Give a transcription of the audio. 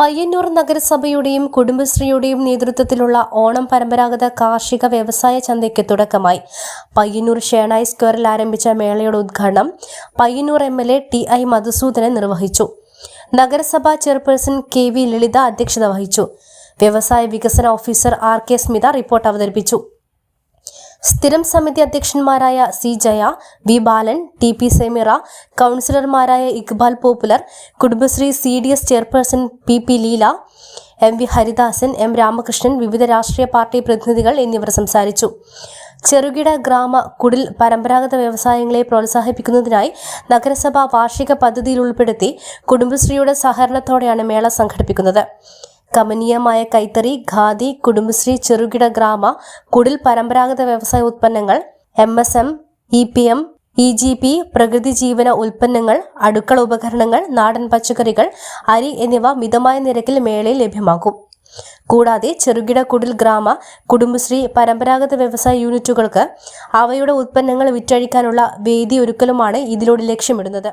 പയ്യന്നൂർ നഗരസഭയുടെയും കുടുംബശ്രീയുടെയും നേതൃത്വത്തിലുള്ള ഓണം പരമ്പരാഗത കാർഷിക വ്യവസായ ചന്തയ്ക്ക് തുടക്കമായി. പയ്യന്നൂർ ഷേണായി സ്ക്വയറിൽ ആരംഭിച്ച മേളയുടെ ഉദ്ഘാടനം Payyanur M L A T I Madhusoodanan നിർവഹിച്ചു. നഗരസഭാ ചെയർപേഴ്സൺ കെ വി ലളിത അധ്യക്ഷത വഹിച്ചു. വ്യവസായ വികസന officer R K Smitha report അവതരിപ്പിച്ചു. സ്ഥിരം സമിതി അധ്യക്ഷന്മാരായ C Jaya V Balan T P Semira കൗൺസിലർമാരായ Iqbal popular Kudumbashree C D S chairperson P P Leela M V Haridasan M Ramakrishnan വിവിധ രാഷ്ട്രീയ പാർട്ടി പ്രതിനിധികൾ എന്നിവർ സംസാരിച്ചു. ചെറുകിട ഗ്രാമ കുടിൽ പരമ്പരാഗത വ്യവസായങ്ങളെ പ്രോത്സാഹിപ്പിക്കുന്നതിനായി നഗരസഭ വാർഷിക പദ്ധതിയിൽ ഉൾപ്പെടുത്തി കുടുംബശ്രീയുടെ സഹകരണത്തോടെയാണ് മേള സംഘടിപ്പിക്കുന്നത്. കമനീയമായ കൈത്തറി ഖാദി കുടുംബശ്രീ ചെറുകിട ഗ്രാമ കുടിൽ പരമ്പരാഗത വ്യവസായ ഉത്പന്നങ്ങൾ M S M E P M E G P പ്രകൃതി ജീവന ഉൽപ്പന്നങ്ങൾ അടുക്കള ഉപകരണങ്ങൾ നാടൻ പച്ചക്കറികൾ അരി എന്നിവ മിതമായ നിരക്കിൽ മേളയിൽ ലഭ്യമാകും കൂടാതെ ചെറുകിട കുടിൽ ഗ്രാമ കുടുംബശ്രീ പരമ്പരാഗത വ്യവസായ യൂണിറ്റുകൾക്ക് അവയുടെ ഉൽപ്പന്നങ്ങൾ വിറ്റഴിക്കാനുള്ള വേദി ഒരുക്കലുമാണ് ഇതിലൂടെ ലക്ഷ്യമിടുന്നത്.